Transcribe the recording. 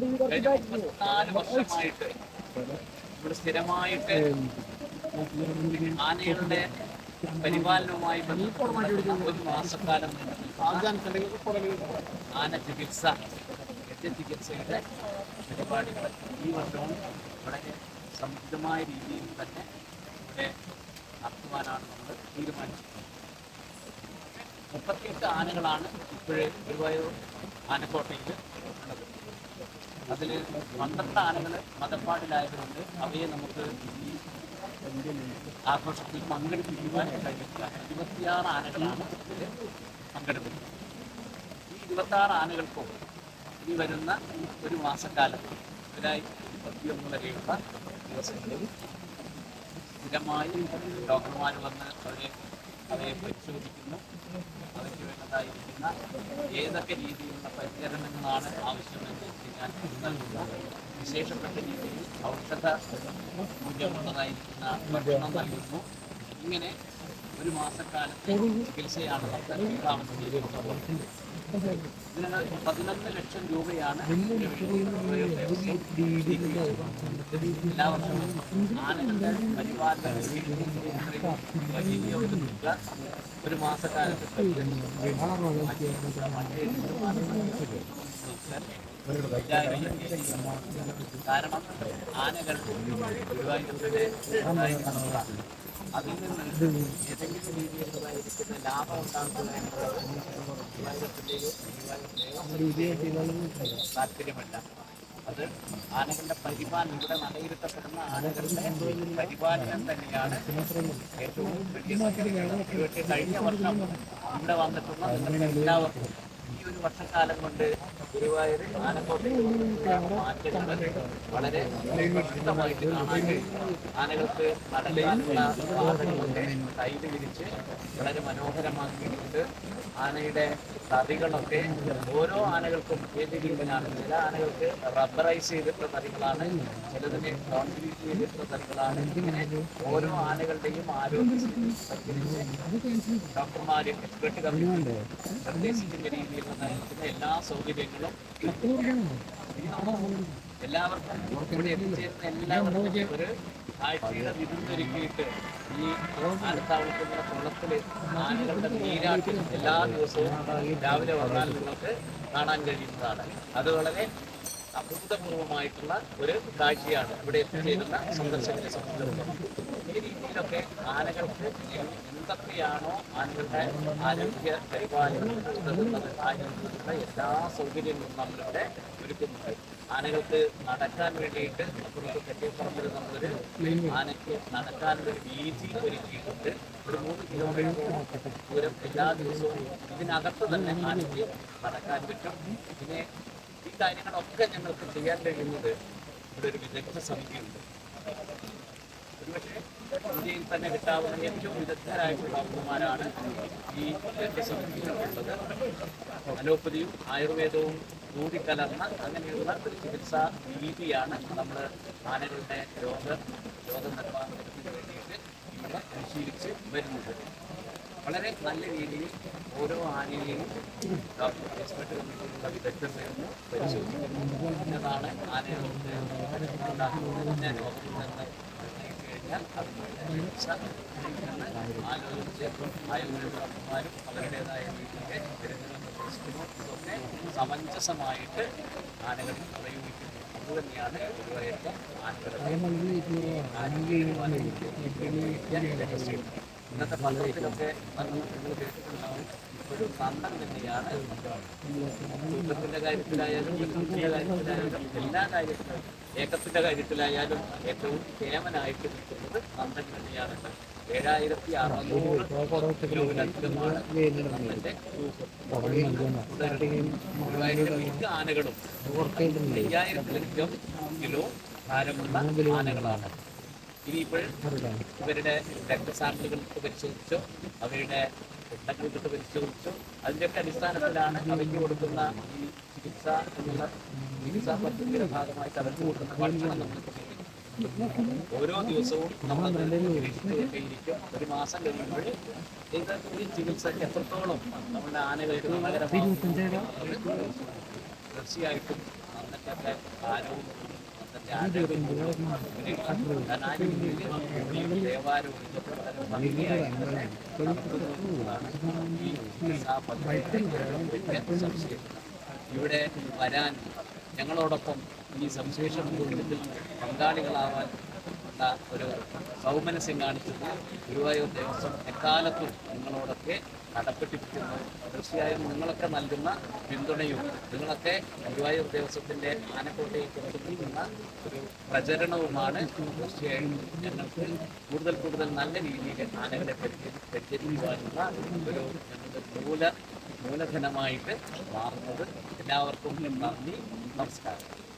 കഴിഞ്ഞ മുപ്പത്തിനാല് വർഷമായിട്ട് ഇവിടെ സ്ഥിരമായിട്ട് ആനകളുടെ പരിപാലനവുമായി ബന്ധപ്പെട്ട ഒരു മാസക്കാലം ആന ചികിത്സ ചികിത്സയുടെ പരിപാടികൾ ഈ വർഷവും വളരെ സമൃദ്ധമായ രീതിയിൽ തന്നെ ഇവിടെ നടത്തുവാനാണ് നമ്മൾ തീരുമാനിച്ചത് മുപ്പത്തിയെട്ട് ആനകളാണ് ഇപ്പോഴേ ഗുരുവായൂർ ആനക്കോട്ടയിൽ അതിൽ പന്ത്രണ്ട് ആനകൾ മതപ്പാടിലായതുകൊണ്ട് അവയെ നമുക്ക് ആഘോഷത്തിൽ പങ്കെടുപ്പിക്കുവാൻ കഴിഞ്ഞിട്ടില്ല. ഇരുപത്തിയാറ് ആനകളാണ് ഇതിൽ പങ്കെടുക്കുന്നത്. ഈ ഇരുപത്താറ് ആനകൾക്കും ഇനി വരുന്ന ഒരു മാസക്കാലം ജൂലൈ ഇരുപത്തിയൊന്ന് വരെയുള്ള ദിവസങ്ങളിൽ സ്ഥിരമായി ഡോക്ടർമാർ വന്ന് അവരെ അവയെ പരിശോധിക്കുന്നു. അവയ്ക്ക് വേണ്ടതായിരിക്കുന്ന ഏതൊക്കെ രീതിയിലുള്ള പരിചരണങ്ങളാണ് ആവശ്യമെന്ന് വിശേഷപ്പെട്ട രീതിയിൽ ഔഷധ മൂല്യമുള്ളതായിരിക്കുന്ന ഭക്ഷണം നൽകുന്നു. ഇങ്ങനെ ഒരു മാസക്കാലത്തെ ചികിത്സയാണ് ഇതിന് പതിനൊന്ന് ലക്ഷം രൂപയാണ് എല്ലാ വർഷവും ആനകളുടെ പരിപാലനത്തിന് വലിയ ഒരു തുക ഒരു മാസക്കാലത്ത് കാരണം ആനകൾ ഗുരുവായൂരിലെ അതിൽ നിന്ന് ഏതെങ്കിലും രീതിയിലുള്ളതായിരിക്കുന്ന ലാഭം ഉണ്ടാകുന്നതിന് താല്പര്യമല്ല അത് ആനകളുടെ പരിപാലനം ഇവിടെ നടയിരുത്തപ്പെടുന്ന ആനകളുടെ പരിപാലനം തന്നെയാണ് ഏറ്റവും വലിയ. കഴിഞ്ഞ വർഷം ഇവിടെ വന്നിട്ടുള്ള എല്ലാവർക്കും ഈ ഒരു വർഷക്കാലം കൊണ്ട് ഗുരുവായൂർ ആനക്കോട്ടയിൽ മാറ്റങ്ങൾ വളരെ വ്യക്തമായിട്ട് കാണാൻ ആനകൾക്ക് നടക്കാനുള്ള പാതകളൊക്കെ കയ്യിൽ വിരിച്ച് വളരെ മനോഹരമാക്കിയിട്ടുണ്ട് ആനയുടെ തടികളൊക്കെ ഓരോ ആനകൾക്കും ഏത് രീതിയിലാണ്? ചില ആനകൾക്ക് റബ്ബറൈസ് ചെയ്തിട്ടുള്ള തടികളാണ് ചിലതിന് കോൺക്രീറ്റ് ചെയ്തിട്ടുള്ള തടികളാണ് ഇങ്ങനെ ഓരോ ആനകളുടെയും ആരോഗ്യം ഡോക്ടർമാരും എക്സ്പെർട്ട് കമ്മിറ്റി നിർദ്ദേശിക്കുന്ന രീതിയിലുള്ളതായിരിക്കുന്ന എല്ലാ സൗകര്യങ്ങളും എല്ലാവർക്കും എല്ലാ ദിവസവും രാവിലെ വന്നാൽ നിങ്ങൾക്ക് കാണാൻ കഴിയുന്നതാണ്. അത് വളരെ അഭൂതപൂർവമായിട്ടുള്ള ഒരു കാഴ്ചയാണ് ഇവിടെ എത്തിച്ചേരുന്ന സന്ദർശകരെ സംബന്ധിച്ചിടത്തോളം. ഈ രീതിയിലൊക്കെ ആനകൾക്ക് എന്തൊക്കെയാണോ ആനകളുടെ ആരോഗ്യ പരിപാലനം രീതിയിലുള്ള എല്ലാ സൗകര്യങ്ങളും നമ്മളിവിടെ ഒരുക്കുന്നുണ്ട്. ആനകൾക്ക് നടക്കാൻ വേണ്ടിയിട്ട് അപ്പുറത്ത് തെക്കേപ്പുറത്തിൽ നമ്മളൊരു ആനയ്ക്ക് നടക്കാനൊരു വീതി ഒരുക്കിയിട്ടുണ്ട്. ഒരു മൂന്ന് കിലോമീറ്റർ ദൂരം എല്ലാ ദിവസവും ഇതിനകത്ത് തന്നെ ആനയ്ക്ക് നടക്കാൻ പറ്റും. ഈ കാര്യങ്ങളൊക്കെ ഞങ്ങൾക്ക് ചെയ്യാൻ കഴിയുന്നത് ഇവിടെ ഒരു വിദഗ്ധ സമിതിയുണ്ട്. ഒരുപക്ഷെ ഇന്ത്യയിൽ തന്നെ കിട്ടാവുന്ന ഏറ്റവും വിദഗ്ധരായിട്ടുള്ള അമ്മമാരാണ് ഈ വിദഗ്ധ സമിതിയിലുള്ളത്. അലോപ്പതിയും ആയുർവേദവും കൂടി കൂടിക്കലർന്ന അങ്ങനെയുള്ള ഒരു ചികിത്സാ രീതിയാണ് നമ്മൾ ആനകളുടെ രോഗ രോഗനിർമ്മാണത്തിന് വേണ്ടിയിട്ട് ഇവിടെ പരിശീലിച്ച് വരുന്നത്. വളരെ നല്ല രീതിയിൽ ഓരോ ആനയെയും എക്സ്പെർട്ട് കമ്മിറ്റിയിലുള്ള സമഞ്ജസമായിട്ട് ആനകൾ പ്രയോഗിക്കുന്നു അതുതന്നെയാണ് ഗുരുവായൂരത്തെ ആനകളുടെ ഇന്നത്തെ തൂക്കത്തിന്റെ കാര്യത്തിലായാലും കാര്യത്തിലായാലും ഏക്കത്തിന്റെ കാര്യത്തിലായാലും ഏറ്റവും കേമനായിട്ട് നിൽക്കുന്നത് നന്ദൻ തന്നെയാണ്. ഏഴായിരത്തി അറുന്നൂറ് കിലോയിലധികമാണ് മിക്ക ആനകളും അയ്യായിരത്തിലധികം കിലോ ഭാരമുള്ള ആനകളാണ്. ഇനിയിപ്പോൾ ഇവരുടെ രക്തസാമ്പിളുകൾ പരിശോധിച്ചോ അവരുടെ രക്തങ്ങൾ പരിശോധിച്ചോ അതിന്റെയൊക്കെ അടിസ്ഥാനത്തിലാണ് അവയ്ക്ക് കൊടുക്കുന്ന ഈ ചികിത്സ എന്നുള്ള ചികിത്സാ പദ്ധതിയുടെ ഭാഗമായിട്ട് അവർക്ക് കൊടുക്കുന്ന ഭക്ഷണം നമ്മൾ ഓരോ ദിവസവും നമ്മൾ നിരീക്ഷിച്ചുകൊണ്ടേയിരിക്കും ഒരു മാസം കഴിയുമ്പോൾ ഇത് ഈ ചികിത്സയ്ക്ക് എത്രത്തോളം നമ്മുടെ ആനകൾക്ക് പകരമാകും? തീർച്ചയായിട്ടും അന്നത്തെ ഇവിടെ വരാൻ ഞങ്ങളോടൊപ്പം ഈ സംശേഷം കൂടുതൽ പങ്കാളികളാവാൻ ഉള്ള ഒരു സൗമനസ്യം കാണിച്ചത് ഗുരുവായൂർ ദേവസ്വം എക്കാലത്തും നിങ്ങളോടൊക്കെ കടപ്പെട്ടിരിക്കുന്നു. തീർച്ചയായും നിങ്ങളൊക്കെ നൽകുന്ന പിന്തുണയും നിങ്ങളൊക്കെ ഗുരുവായൂർ ദേവസ്വത്തിന്റെ ആനക്കോട്ടയിൽ നൽകുന്ന ഒരു പ്രചരണവുമാണ് തീർച്ചയായും ഞങ്ങൾക്ക് കൂടുതൽ കൂടുതൽ നല്ല രീതിയിൽ ആനകളെ പരിചരിക്കുവാനുള്ള ഒരു ഞങ്ങളുടെ മൂല മൂലധനമായിട്ട് മാറുന്നത്. എല്ലാവർക്കും നന്ദി നമസ്കാരം.